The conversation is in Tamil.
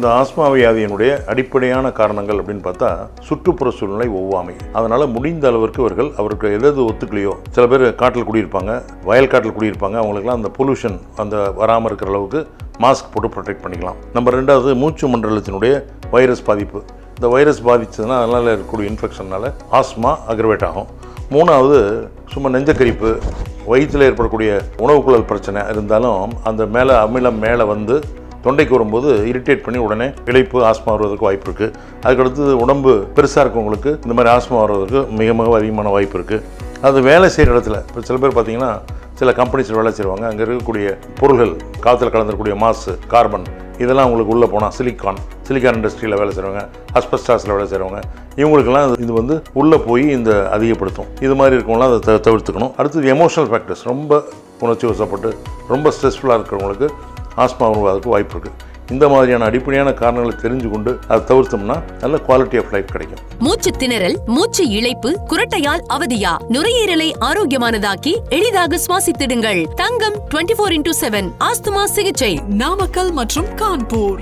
இந்த ஆஸ்மா வியாதியினுடைய அடிப்படையான காரணங்கள் அப்படின்னு பார்த்தா சுற்றுப்புற சூழ்நிலை ஒவ்வாமை. அதனால் முடிந்த அளவிற்கு இவர்கள் அவருக்கு எதாவது ஒத்துக்கலையோ சில பேர் காட்டில் குடியிருப்பாங்க வயல் காட்டில் குடியிருப்பாங்க அவங்களுக்குலாம் அந்த பொல்யூஷன் அந்த வராமல் இருக்கிற அளவுக்கு மாஸ்க் போட்டு ப்ரொடெக்ட் பண்ணிக்கலாம். நம்பர் ரெண்டாவது மூச்சு மண்டலத்தினுடைய வைரஸ் பாதிப்பு. இந்த வைரஸ் பாதிச்சதுன்னா அதனால் இருக்கக்கூடிய இன்ஃபெக்ஷனால் ஆஸ்மா அக்ரவேட் ஆகும். மூணாவது சும்மா நெஞ்சக்கரிப்பு வயிற்றில் ஏற்படக்கூடிய உணவுக்குழல் பிரச்சனை இருந்தாலும் அந்த மேலே அமிலம் மேலே வந்து தொண்டைக்கு வரும்போது இரிட்டேட் பண்ணி உடனே இழைப்பு ஆஸ்மா வருவதற்கு வாய்ப்பு இருக்குது அதுக்கடுத்து உடம்பு பெருசாக இருக்கவங்களுக்கு இந்த மாதிரி ஆஸ்மா வருவதற்கு மிக மிக அதிகமான வாய்ப்பு இருக்குது அது வேலை செய்கிற இடத்துல இப்போ சில பேர் பார்த்தீங்கன்னா சில கம்பெனிஸில் வேலை செய்வாங்க அங்கே இருக்கக்கூடிய பொருள்கள் காற்றுல கலந்துக்கூடிய மாசு கார்பன் இதெல்லாம் உங்களுக்கு உள்ளே போனால் சிலிக்கான் சிலிக்கான் இண்டஸ்ட்ரியில் வேலை செய்கிறவங்க அஸ்பெஸ்டாஸில் வேலை செய்கிறவங்க இவங்களுக்கெல்லாம் இது- வந்து உள்ளே போய் இந்த அதிகப்படுத்தும். இது மாதிரி இருக்கவங்களாம் அதை த- தவிர்த்துக்கணும். அடுத்தது எமோஷனல் ஃபேக்டர்ஸ் ரொம்ப உணர்ச்சி வசப்பட்டு ரொம்ப ஸ்ட்ரெஸ்ஃபுல்லாக இருக்கிறவங்களுக்கு ஆஸ்மா வருவதற்கு வாய்ப்பு இருக்குது இந்த மாதிரியான அடிப்படையான காரணங்களை தெரிஞ்சு கொண்டு அதை தவிர்த்தோம்னா நல்ல குவாலிட்டி ஆஃப் லைஃப் கிடைக்கும். மூச்சு திணறல் மூச்சு இழைப்பு குரட்டையால் அவதியா? நுரையீரலை ஆரோக்கியமானதாக்கி எளிதாக சுவாசித்திடுங்கள். Thangam 24 four into seven asthma சிகிச்சை. நாமக்கல் மற்றும் கான்பூர்.